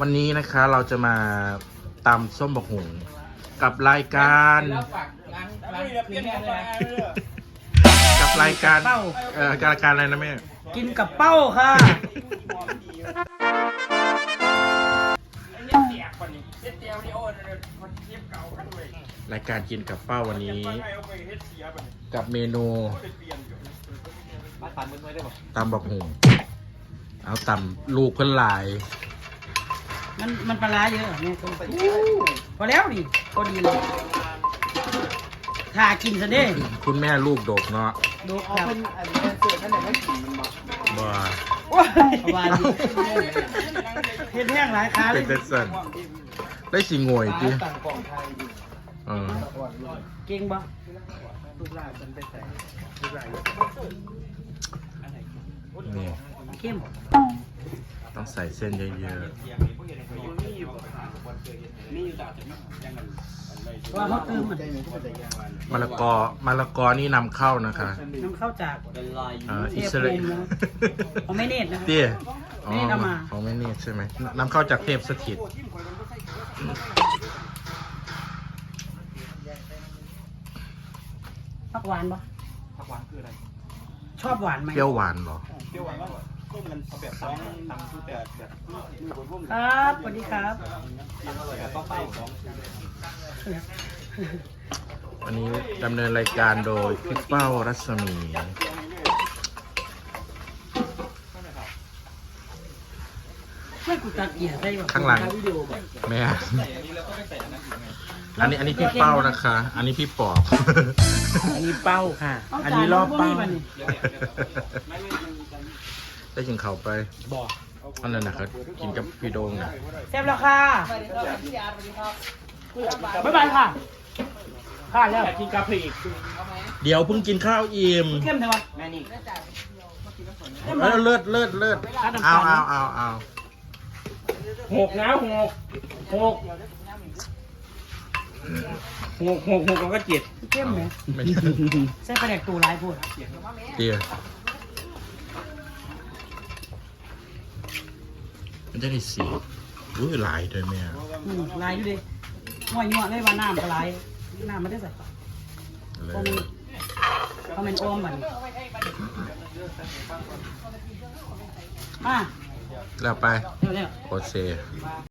วันนี้นะคะเราจะมาตำส้มบะหุงกับรายการ แล้วฝากล้างล้างคืนแม่เลยนะกับรายการเป้าเอ่อรายการอะไรนะแม่ กินกับเป้าค่ะเฮ็ดเตียกกว่านี้เฮ็ดเตียวนี่โอ้มันเทียบเก่ากันเลยรายการกินกับเป้าวันนี้เอาไปเฮ็ดเสียบัดนี้กับเมนูได้เปลี่ยนอยู่มาตามมือไว้ได้บ่ตำบะหุงเอาตำลูกเพื่อนหลาย มันมันปลาร้าเยอะเนี่ยต้องไปพอแล้วนี่พอดีเลยถ้ากินซะเด้คุณแม่ลูกโดกเนาะดูครับเสือท่านไหนไม่กินมันบ่บ่โอ้ยว่าดีเฮ็ดแห้งหลายขาเลเป็นยเด็ดสันได้สิงวยจีต่างกล่องไทยดีเออเก่งบ่ลูกหลานมันไปใส่นี่เข้ม ต้องใส่เส้นเยอะๆมะละกอมะละกอนี่นำเข้านะคะนำเข้าจากเอ่ออิสราเอลของไม่เนตนะเตี้ยอ๋อของไม่เนตใช่ไหมนำเข้าจากเทพสถิตผักหวานบ่ผักหวานคืออะไรชอบหวานไหมเปรี้ยวหวานเหรอเปรี้ยวหวานมาก ต้มกันเอาแบบสองตำคือแบบแบบมือบนร่มครับสวัสดีครับ แบบป้าเป้าสองวันนี้ดำเนินรายการโดยพี่เป้ารัศมี ไม่กูตัดเกียร์ได้บ่ข้างหลัง วิดีโอบ่แม่ใส่อันนี้แล้วก็ไม่ใส่อันนั้นอีกไงอันนี้อันนี้พี่เป้านะคะ อันนี้พี่ปอบ อันนี้เป้าค่ะเาอันนี้รอบเป้าจนบ่มีบัดนี้ไม่ไม่มันจะ ได้กินเขาวไปบอกอันนั้นนะครับกินกับพี่โดงนะแซ่บแล้วค่ะบ๊ายบายค่ะค่ะแล้วอยากกินกาแฟอีกเดี๋ยวเพิ่งกินข้าวอิ่มเข้มใช่ปะแม่นี่เออเลิศเลิศเลิศเอาเอาเอาเอาหกนะหกหกหกหกหกแล้วก็เจ็ดเข้มไหมไม่ใช่ใส่ปลาแดกตูหลายพูดเตี้ย มันจะได้สีอุ้ยหลายเลยแม่อืมหลายอยู่ดิหัวยั่วเลยว่าน้ำก็หลายน้ำมันได้ใส่เลเพราะมันยเพราะมันอ้อมบัดนมาแล้วไป เร็วโอเซ